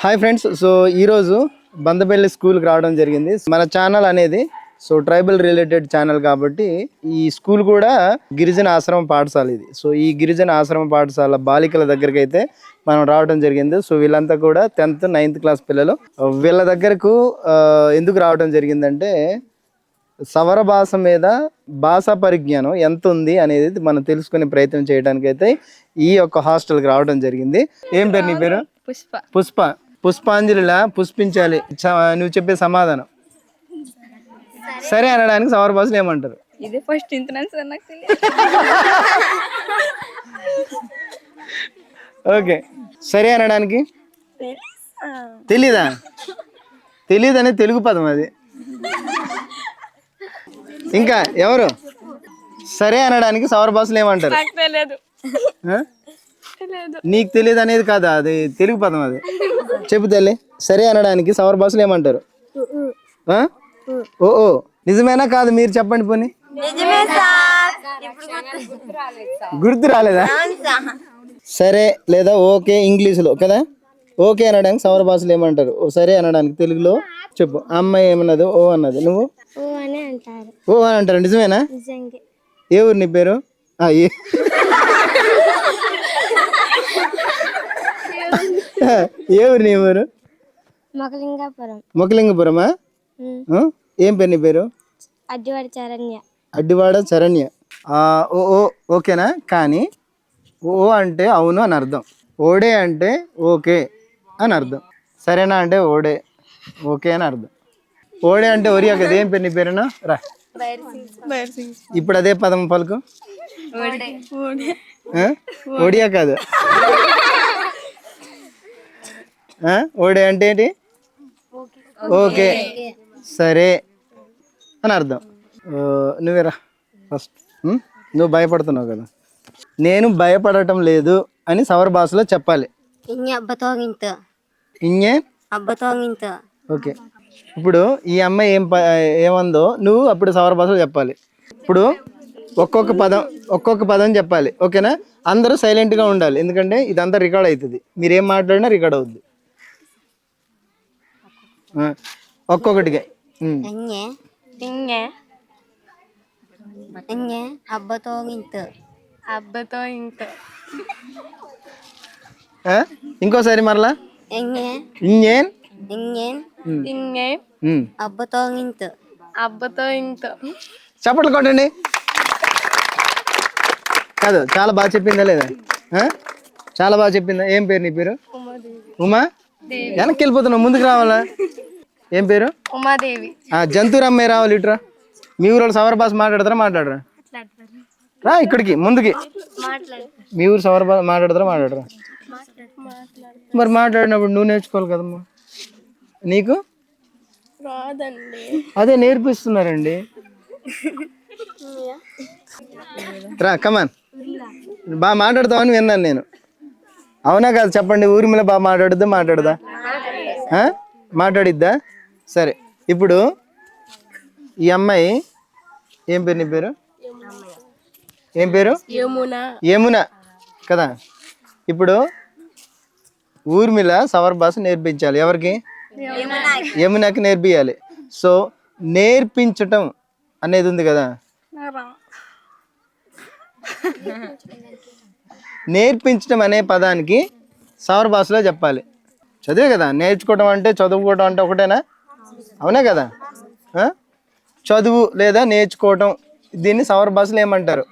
Hi friends so ఈరోజు బందపల్లి స్కూల్కి రావడం జరిగింది. మన ఛానల్ అనేది సో ట్రైబల్ రిలేటెడ్ ఛానల్ కాబట్టి ఈ స్కూల్ కూడా గిరిజన ఆశ్రమ పాఠశాల ఇది. సో ఈ గిరిజన ఆశ్రమ పాఠశాల బాలికల దగ్గరికి అయితే మనం రావడం జరిగింది. సో వీళ్ళంతా కూడా టెన్త్ నైన్త్ క్లాస్ పిల్లలు. వీళ్ళ దగ్గరకు ఎందుకు రావడం జరిగిందంటే సవర భాష మీద భాషా పరిజ్ఞానం ఎంత ఉంది అనేది మనం తెలుసుకునే ప్రయత్నం చేయడానికి అయితే ఈ యొక్క హాస్టల్కి రావడం జరిగింది. ఏం పేరు? నీ పేరు పుష్ప. పుష్ప. పుష్పాంజలిలా పుష్పించాలి. నువ్వు చెప్పే సమాధానం. సరే అనడానికి సవర భాషలు ఏమంటారు? ఇది ఫస్ట్ ఓకే. సరే అనడానికి? తెలీదా? అనేది తెలుగు పదం అది. ఇంకా ఎవరు? సరే అనడానికి సవర భాషలు ఏమంటారు? నీకు తెలియదు. అనేది కాదా? అది తెలుగు పదం అది. చెప్పు తల్లి. సరే అనడానికి సవర భాషలు ఏమంటారు? ఆ? ఓ ఓ. నిజమేనా కాదు మీరు చెప్పండి పోనీ. గుర్తు రాలేదా? సరే. లేదా ఓకే ఇంగ్లీష్లో కదా? ఓకే అనడానికి సవర భాషలు ఏమంటారు? ఓ సరే అనడానికి తెలుగులో చెప్పు. ఆ అమ్మాయి ఏమన్నది? ఓ అన్నది. నువ్వు? ఓ అని అంటారు. ఓ అని అంటారు. నిజమేనా? ఏ ఊరు నీ పేరు? ఆ, ఏ ఏ ఊరు నీ ఊరు. ఆ? ఏం పేరు నీ పేరు? అడ్డివాడి చరణ్య. అడ్డివాడ చరణ్య. ఆ, ఓ ఓ ఓకేనా? కానీ ఓ అంటే అవును అని అర్థం. ఓడే అంటే ఓకే అని అర్థం. సరేనా అంటే ఓడే. ఓకే అని అర్థం. ఓడే అంటే ఒరియా కదా. ఏం పేరు నీ పేరునా? రా. ఇప్పుడు అదే పదం పలుకు? ఒడియా కాదు? ఓడే అంటే ఏంటి? ఓకే. సరే అని అర్థం. నువ్వేరా ఫస్ట్? నువ్వు భయపడుతున్నావు కదా. నేను భయపడటం లేదు అని సవర భాషలో చెప్పాలి. ఇంత ఓకే. ఇప్పుడు ఈ అమ్మాయి ఏం ఏమందో నువ్వు అప్పుడు సవర భాషలో చెప్పాలి. ఇప్పుడు ఒక్కొక్క పదం ఒక్కొక్క పదం చెప్పాలి. ఓకేనా? అందరూ సైలెంట్గా ఉండాలి. ఎందుకంటే ఇదంతా రికార్డ్ అవుతుంది. మీరు మాట్లాడినా రికార్డ్ అవుద్ది. ఒక్కొక్కటిగా. ఇంగే అబ్బతో ఇంత. అబ్బతో ఇంత. ఆ? ఇంకోసారి మరలా. ఎంగే ఇంకేం ఎంగే ఇంగే ఉం. అబ్బతో ఇంత. అబ్బతో ఇంత. చప్పట్లు కొట్టండి. కాదు చాలా బాగా చెప్పిందా లేదా? చాలా బాగా చెప్పిందా? ఏం పేరు నీ పేరు? ఉమా? వెనక్కి వెళ్ళిపోతున్నావు ముందుకు రావాలా? ఏం పేరు? ఉమాదేవి. అమ్మాయి రావాలి ఇటురా. మీ ఊరు సవర భాష మాట్లాడతారా మాట్లాడరా? రా ఇక్కడికి ముందుకి. మీ ఊరు సవర భాష మాట్లాడతారా మాట్లాడరా? మరి మాట్లాడినప్పుడు నువ్వు నేర్చుకోవాలి కదమ్మా. నీకు? అదే నేర్పిస్తున్నారండి. రా కమాన్ బాగా మాట్లాడతావని విన్నాను నేను. అవునా కాదు చెప్పండి ఊరిమిల బాగా మాట్లాడుద్దా మాట్లాడదా? మాట్లాడిద్దా? సరే ఇప్పుడు ఈ అమ్మాయి ఏం పేరు నీ పేరు? ఏం పేరు? యమున. యమున. కదా? ఇప్పుడు ఊర్మిళ సవర్ భాష నేర్పించాలి. ఎవరికి? యమునకి. నేర్పియాలి. సో నేర్పించటం అనేది ఉంది కదా? నేర్పించటం అనే పదానికి సవర్ భాషలో చెప్పాలి. చదివే కదా? నేర్చుకోవడం అంటే చదువుకోవడం అంటే ఒకటేనా? అవునే కదా? చదువు లేదా నేర్చుకోవటం దీన్ని సవర్ భాషలో ఏమంటారు?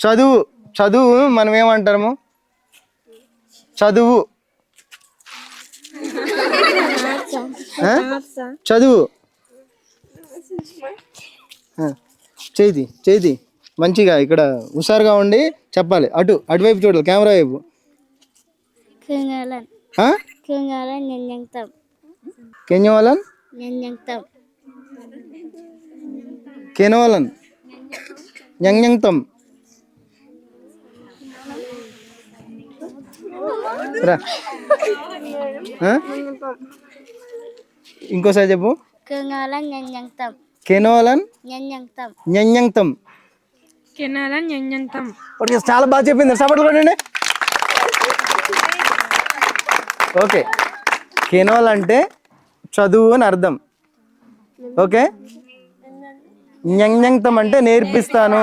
చదువు చదువు మనం ఏమంటాము? చదువు? చదువు. చేతి చేతి మంచిగా ఇక్కడ హుషారుగా ఉండి చెప్పాలి. అటు అటువైపు చూడాలి కెమెరా వైపు. కెన్యవాలన్? కెనవాలన్? రా? ఇంకోసారి చెప్పు. కెనోలన్? Nyanyang tam. ఞంతం కెనాల ఞంతం ఓకే చాలా బాగా చెప్పింది. సపోర్ట్ కొట్టండి ఓకే. కెనోల్ అంటే చదువు అని అర్థం. ఓకే? ఞంతం అంటే నేర్పిస్తాను.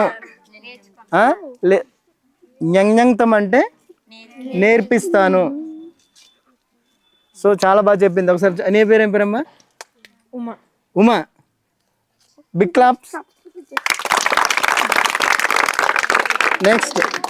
ఞంతం అంటే నేర్పిస్తాను. సో చాలా బాగా చెప్పింది. ఒకసారి నీ పేరేం పేరమ్మా? Uma. Uma. Big claps. Next.